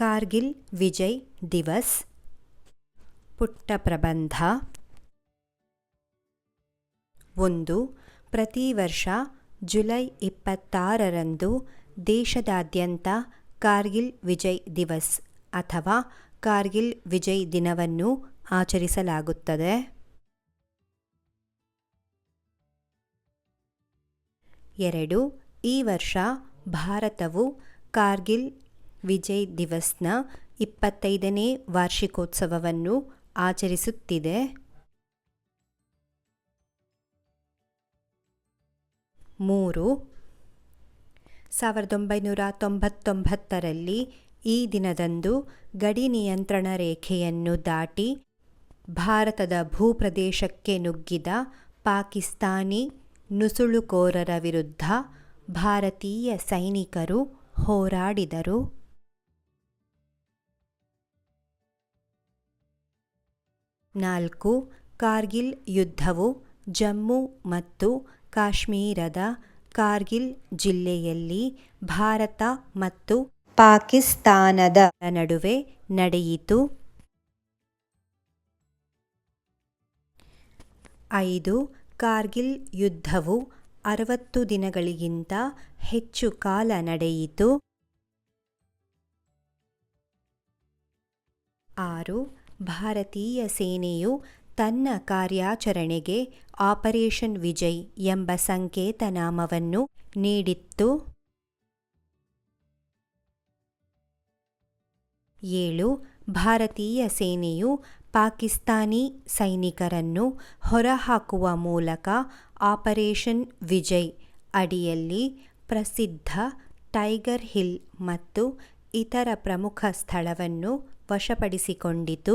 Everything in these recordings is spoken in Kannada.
ಕಾರ್ಗಿಲ್, ವಿಜಯ್, ದಿವಸ್ ಪುಟ್ಟ ಪ್ರಬಂಧ ಒಂದು, ಪ್ರತಿ ವರ್ಷ ಜುಲೈ ಇಪ್ಪತ್ತಾರರಂದು ದೇಶದಾದ್ಯಂತ ಕಾರ್ಗಿಲ್ ವಿಜಯ್ ದಿವಸ್ ಅಥವಾ ಕಾರ್ಗಿಲ್ ವಿಜಯ್ ದಿನವನ್ನು ಆಚರಿಸಲಾಗುತ್ತದೆ. ಎರಡು, ಈ ವರ್ಷ ಭಾರತವು ಕಾರ್ಗಿಲ್ ವಿಜಯ್ ದಿವಸ್ನ ಇಪ್ಪತ್ತೈದನೇ ವಾರ್ಷಿಕೋತ್ಸವವನ್ನು ಆಚರಿಸುತ್ತಿದೆ. ಮೂರು, ಸಾವಿರದ ಒಂಬೈನೂರ ತೊಂಬತ್ತೊಂಬತ್ತರಲ್ಲಿ ಈ ದಿನದಂದು ಗಡಿ ನಿಯಂತ್ರಣ ರೇಖೆಯನ್ನು ದಾಟಿ ಭಾರತದ ಭೂಪ್ರದೇಶಕ್ಕೆ ನುಗ್ಗಿದ ಪಾಕಿಸ್ತಾನಿ ನುಸುಳುಕೋರರ ವಿರುದ್ಧ ಭಾರತೀಯ ಸೈನಿಕರು ಹೋರಾಡಿದರು. ನಾಲ್ಕು, ಕಾರ್ಗಿಲ್ ಯುದ್ಧವು ಜಮ್ಮು ಮತ್ತು ಕಾಶ್ಮೀರದ ಕಾರ್ಗಿಲ್ ಜಿಲ್ಲೆಯಲ್ಲಿ ಭಾರತ ಮತ್ತು ಪಾಕಿಸ್ತಾನದ ನಡುವೆ ನಡೆಯಿತು. ಐದು, ಕಾರ್ಗಿಲ್ ಯುದ್ಧವು ಅರವತ್ತು ದಿನಗಳಿಗಿಂತ ಹೆಚ್ಚು ಕಾಲ ನಡೆಯಿತು. ಆರು ಭಾರತೀಯ ಸೇನೆಯು ತನ್ನ ಕಾರ್ಯಾಚರಣೆಗೆ ಆಪರೇಷನ್ ವಿಜಯ್ ಎಂಬ ಸಂಕೇತನಾಮವನ್ನು ನೀಡಿತ್ತು. ಏಳು, ಭಾರತೀಯ ಸೇನೆಯು ಪಾಕಿಸ್ತಾನಿ ಸೈನಿಕರನ್ನು ಹೊರಹಾಕುವ ಮೂಲಕ ಆಪರೇಷನ್ ವಿಜಯ್ ಅಡಿಯಲ್ಲಿ ಪ್ರಸಿದ್ಧ ಟೈಗರ್ ಹಿಲ್ ಮತ್ತು ಇತರ ಪ್ರಮುಖ ಸ್ಥಳವನ್ನು ವಶಪಡಿಸಿಕೊಂಡಿತು.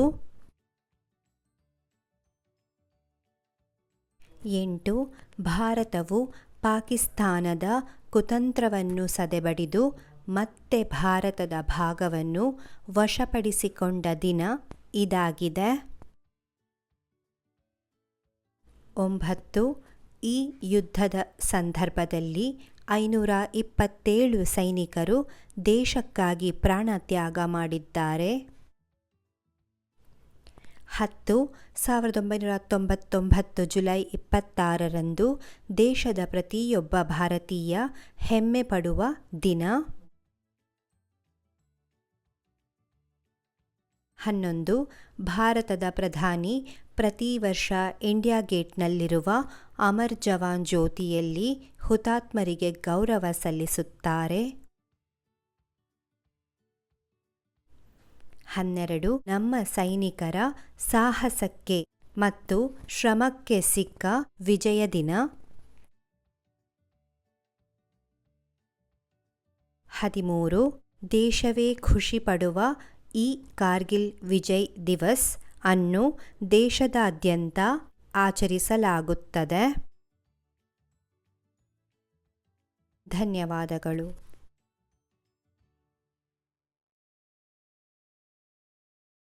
ಎಂಟು, ಭಾರತವು ಪಾಕಿಸ್ತಾನದ ಕುತಂತ್ರವನ್ನು ಸದೆಬಡಿದು ಮತ್ತೆ ಭಾರತದ ಭಾಗವನ್ನು ವಶಪಡಿಸಿಕೊಂಡ ದಿನ ಇದಾಗಿದೆ. ಒಂಬತ್ತು, ಈ ಯುದ್ಧದ ಸಂದರ್ಭದಲ್ಲಿ ಐನೂರ ಇಪ್ಪತ್ತೇಳು ಸೈನಿಕರು ದೇಶಕ್ಕಾಗಿ ಪ್ರಾಣ ತ್ಯಾಗ ಮಾಡಿದ್ದಾರೆ. ಹತ್ತು, ಸಾವಿರದ ಒಂಬೈನೂರ ತೊಂಬತ್ತೊಂಬತ್ತು ಜುಲೈ ಇಪ್ಪತ್ತಾರರಂದು ದೇಶದ ಪ್ರತಿಯೊಬ್ಬ ಭಾರತೀಯ ಹೆಮ್ಮೆ ಪಡುವ ದಿನ. ಹನ್ನೊಂದು, ಭಾರತದ ಪ್ರಧಾನಿ ಪ್ರತಿ ವರ್ಷ ಇಂಡಿಯಾ ಗೇಟ್ನಲ್ಲಿರುವ ಅಮರ್ ಜವಾನ್ ಜ್ಯೋತಿಯಲ್ಲಿ ಹುತಾತ್ಮರಿಗೆ ಗೌರವ ಸಲ್ಲಿಸುತ್ತಾರೆ. ಹನ್ನೆರಡು, ನಮ್ಮ ಸೈನಿಕರ ಸಾಹಸಕ್ಕೆ ಮತ್ತು ಶ್ರಮಕ್ಕೆ ಸಿಕ್ಕ ವಿಜಯ ದಿನ. ಹದಿಮೂರು, ದೇಶವೇ ಖುಷಿ ಪಡುವ ಈ ಕಾರ್ಗಿಲ್ ವಿಜಯ್ ದಿವಸ್ ಅನ್ನು ದೇಶದಾದ್ಯಂತ ಆಚರಿಸಲಾಗುತ್ತದೆ. ಧನ್ಯವಾದಗಳು.